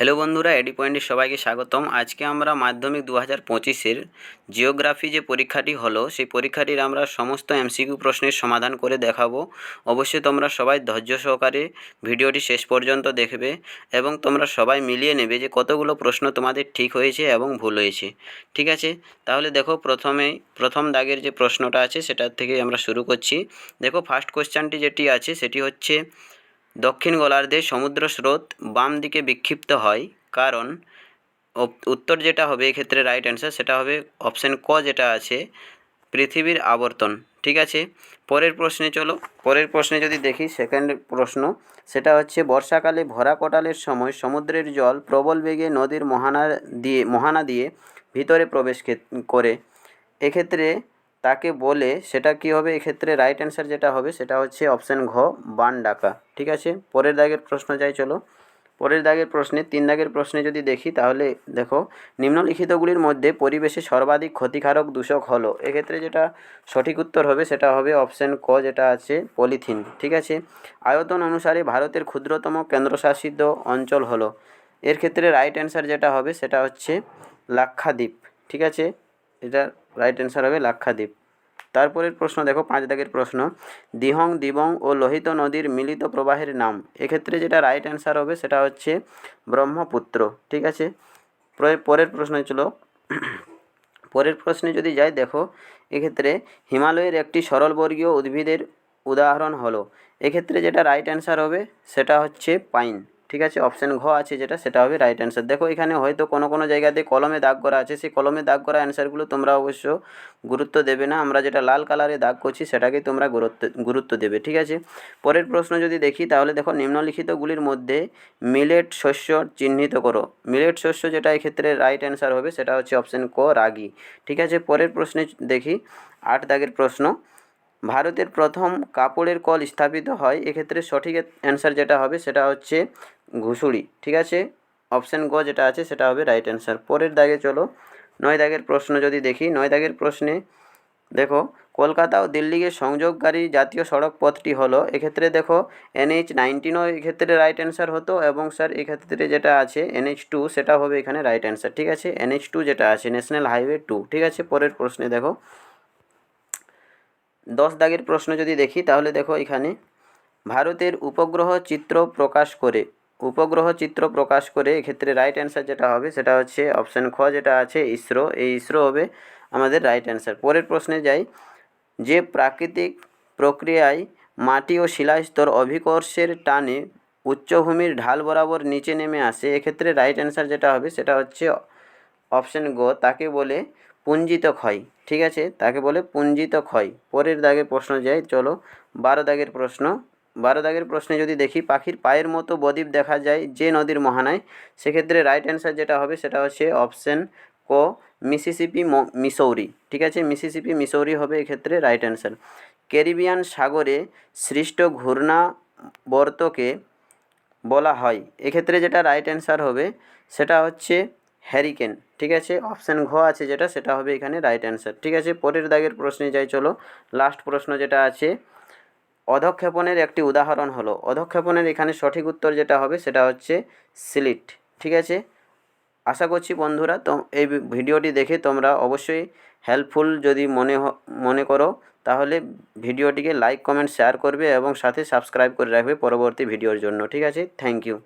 Hello বন্ধুরা, এডি পয়েন্টের সবাইকে স্বাগতম। আজকে আমরা মাধ্যমিক দু হাজার পঁচিশের জিওগ্রাফি যে পরীক্ষাটি হলো, সেই পরীক্ষাটির আমরা সমস্ত এমসিকিউ প্রশ্নের সমাধান করে দেখাবো। অবশ্যই তোমরা সবাই ধৈর্য সহকারে ভিডিওটি শেষ পর্যন্ত দেখবে এবং তোমরা সবাই মিলিয়ে নেবে যে কতগুলো প্রশ্ন তোমাদের ঠিক হয়েছে এবং ভুল হয়েছে। ঠিক আছে? তাহলে দেখো প্রথমেই প্রথম দাগের যে প্রশ্নটা আছে, সেটার থেকে আমরা শুরু করছি। দেখো ফার্স্ট কোশ্চেনটি যেটি আছে, সেটি হচ্ছে দক্ষিণ গোলার্ধে সমুদ্র স্রোত বাম দিকে বিক্ষিপ্ত হয়, কারণ উত্তর যেটা হবে এক্ষেত্রে রাইট অ্যান্সার সেটা হবে অপশান ক যেটা আছে, পৃথিবীর আবর্তন, ঠিক আছে? পরের প্রশ্নে চলো, পরের প্রশ্নে যদি দেখি সেকেন্ড প্রশ্ন, সেটা হচ্ছে বর্ষাকালে ভরা কোটালের সময় সমুদ্রের জল প্রবল বেগে নদীর মোহানা দিয়ে মোহানা দিয়ে ভিতরে প্রবেশ করে। এক্ষেত্রে তাকে বলে সেটা কি হবে? এক্ষেত্রে রাইট অ্যান্সার যেটা হবে সেটা হচ্ছে অপশান ঘ, বান ডাকা। ঠিক আছে? পরের দাগের প্রশ্ন যাই, চলো। পরের দাগের প্রশ্নে, তিন দাগের প্রশ্নে যদি দেখি, তাহলে দেখো, নিম্নলিখিতগুলির মধ্যে পরিবেশে সর্বাধিক ক্ষতিকারক দূষক হলো। এক্ষেত্রে যেটা সঠিক উত্তর হবে সেটা হবে অপশান ক, যেটা আছে পলিথিন ঠিক আছে? আয়তন অনুসারে ভারতের ক্ষুদ্রতম কেন্দ্রশাসিত অঞ্চল হলো। এর ক্ষেত্রে রাইট অ্যান্সার যেটা হবে সেটা হচ্ছে লাক্ষাদ্বীপ। ঠিক আছে? এটা রাইট অ্যান্সার হবে লাক্ষাদ্বীপ। তারপরের প্রশ্ন, দেখো পাঁচ দাগের প্রশ্ন। দিহং, দিবং ও লোহিত নদীর মিলিত প্রবাহের নাম। এক্ষেত্রে যেটা রাইট অ্যান্সার হবে সেটা হচ্ছে ব্রহ্মপুত্র, ঠিক আছে? পরের- প্রশ্ন ছিল পরের প্রশ্নে যদি যাই, দেখো, এক্ষেত্রে হিমালয়ের একটি সরলবর্গীয় উদ্ভিদের উদাহরণ হলো। এক্ষেত্রে যেটা রাইট অ্যান্সার হবে সেটা হচ্ছে পাইন। ঠিক আছে? অপশান ঘ আছে যেটা, সেটা হবে রাইট অ্যান্সার দেখো, এখানে হয়তো কোনো কোনো জায়গাতে কলমে দাগ করা আছে। সেই কলমে দাগ করা অ্যান্সারগুলো তোমরা অবশ্য গুরুত্ব দেবে না। আমরা যেটা লাল কালারে দাগ করছি সেটাকে তোমরা গুরুত্ব গুরুত্ব দেবে, ঠিক আছে? পরের প্রশ্ন যদি দেখি, তাহলে দেখো, নিম্নলিখিতগুলির মধ্যে মিলেট শস্য চিহ্নিত করো। মিলেট শস্য যেটা এক্ষেত্রে রাইট অ্যান্সার হবে, সেটা হচ্ছে অপশান ক, রাগি। ঠিক আছে? পরের প্রশ্নে দেখি, আট দাগের প্রশ্ন। ভারতের প্রথম কাপড়ের কল স্থাপিত হয়, এক্ষেত্রে সঠিক অ্যান্সার যেটা হবে সেটা হচ্ছে ঘুষুড়ি। ঠিক আছে? অপশান গ যেটা আছে সেটা হবে রাইট অ্যান্সার পরের দাগে চলো। নয় দাগের প্রশ্ন যদি দেখি, নয় দাগের প্রশ্নে দেখো, কলকাতা ও দিল্লিকে সংযোগকারী জাতীয় সড়ক পথটি হলো, এক্ষেত্রে দেখো এনএইচ নাইনটিনও এক্ষেত্রে রাইট অ্যান্সার হতো এবং স্যার এক্ষেত্রে যেটা আছে এনএইচ টু সেটা হবে এখানে রাইট অ্যান্সার ঠিক আছে? এনএইচ টু যেটা আছে ন্যাশনাল হাইওয়ে টু ঠিক আছে? পরের প্রশ্নে দেখো। দশ দাগের প্রশ্ন যদি দেখি, তাহলে দেখো এখানে, ভারতের উপগ্রহ চিত্র প্রকাশ করে উপগ্রহ চিত্র প্রকাশ করে এক্ষেত্রে রাইট অ্যান্সার যেটা হবে, সেটা হচ্ছে অপশান খ যেটা আছে, ইসরো। এই ইসরো হবে আমাদের রাইট অ্যান্সার পরের প্রশ্নে যাই, যে প্রাকৃতিক প্রক্রিয়ায় মাটি ও শিলাস্তর অভিকর্ষের টানে উচ্চভূমির ঢাল বরাবর নিচে নেমে আসে, এক্ষেত্রে রাইট অ্যান্সার যেটা হবে, সেটা হচ্ছে অপশান গ। তাকে বলে পুঞ্জিত ক্ষয় ঠিক আছে? তাকে বলে পুঞ্জিত ক্ষয় পরের দাগের প্রশ্ন যাই, চলো। বারো দাগের প্রশ্ন। বারো দাগের প্রশ্নে যদি দেখি, পাখির পায়ের মতো বদ্বীপ দেখা যায় যে নদীর মোহনায়, সেক্ষেত্রে রাইট অ্যান্সার যেটা হবে সেটা হচ্ছে অপশান ক মিসিসিপি মিসৌরি ঠিক আছে? মিসিসিপি মিসৌরি হবে এক্ষেত্রে রাইট অ্যান্সার ক্যারিবিয়ান সাগরে সৃষ্ট ঘূর্ণাবর্তকে বলা হয়। এক্ষেত্রে যেটা রাইট অ্যান্সার হবে, সেটা হচ্ছে হ্যারিকেন, ঠিক আছে? অপশান ঘ আছে যেটা, সেটা হবে এখানে রাইট অ্যান্সার ঠিক আছে? পরের দাগের প্রশ্নে যাই, চলো। লাস্ট প্রশ্ন যেটা আছে, অধক্ষেপণের একটি উদাহরণ হলো। অধক্ষেপণের এখানে সঠিক উত্তর যেটা হবে, সেটা হচ্ছে সিলিট, ঠিক আছে? আশা করছি বন্ধুরা, তো এই ভিডিওটি দেখে তোমরা অবশ্যই হেল্পফুল যদি মনে মনে করো, তাহলে ভিডিওটিকে লাইক কমেন্ট শেয়ার করবে এবং সাথে সাবস্ক্রাইব করে রাখবে পরবর্তী ভিডিওর জন্য, ঠিক আছে? Thank you